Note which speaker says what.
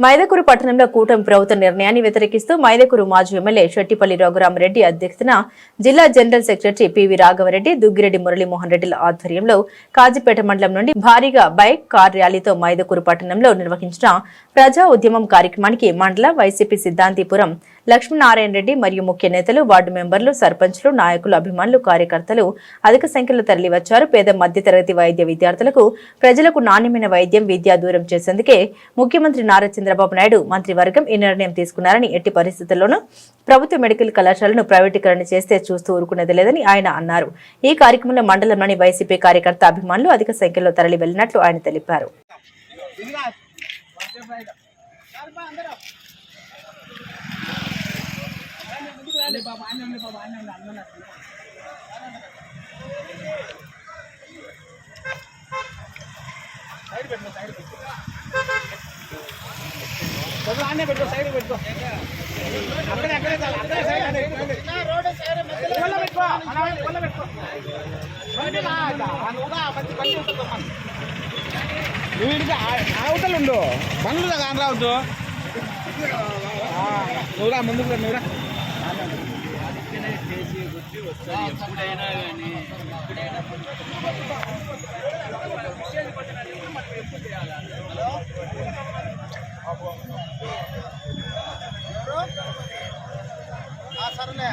Speaker 1: మైదకూరు పట్టణంలో కూటమి ప్రభుత్వ నిర్ణయాన్ని వ్యతిరేకిస్తూ మైదకూరు మాజీ ఎమ్మెల్యే శెట్టిపల్లి రఘురామరెడ్డి అధ్యక్షతన జిల్లా general secretary PV Raghavareddy Duggireddy Muralimohan రెడ్డిల ఆధ్వర్యంలో కాజీపేట మండలం నుండి భారీగా బైక్ కార్ ర్యాలీతో మైదకూరు పట్టణంలో నిర్వహించిన ప్రజా ఉద్యమం కార్యక్రమానికి మండల వైసీపీ సిద్ధాంతిపురం లక్ష్మీనారాయణ రెడ్డి మరియు ముఖ్య నేతలు వార్డు మెంబర్లు సర్పంచ్లు నాయకులు అభిమానులు కార్యకర్తలు అధిక సంఖ్యలో తరలివచ్చారు. పేద మధ్యతరగతి వైద్య విద్యార్థులకు ప్రజలకు నాణ్యమైన వైద్యం విద్య దూరం చేసేందుకే ముఖ్యమంత్రి నారా చంద్రబాబు నాయుడు మంత్రివర్గం ఈ నిర్ణయం తీసుకున్నారని ఎట్టి పరిస్థితుల్లోనూ ప్రభుత్వ మెడికల్ కళాశాలను ప్రైవేటీకరణ చేస్తే చూస్తూ ఊరుకునేది లేదని ఆయన అన్నారు. ఈ కార్యక్రమంలో మండలంలోని వైసీపీ కార్యకర్త అభిమానులు అధిక సంఖ్యలో తరలి వెళ్ళినట్లు ఆయన తెలిపారు.
Speaker 2: ఆనే పెట్టుకో సైడ్ పెట్టుకో అక్కడే అక్కడే చాలు అక్కడే సైడ్ అక్కడే పొల్ల పెట్టుకో అలా పెట్టుకో బండి రా నువ్వు మంచి బండి ఉంటుందమ్మా. నువ్వు ఉండు బండ్లు కాని రావద్దు వస్తుంది ఎప్పుడైనా కానీ రా సరేలే.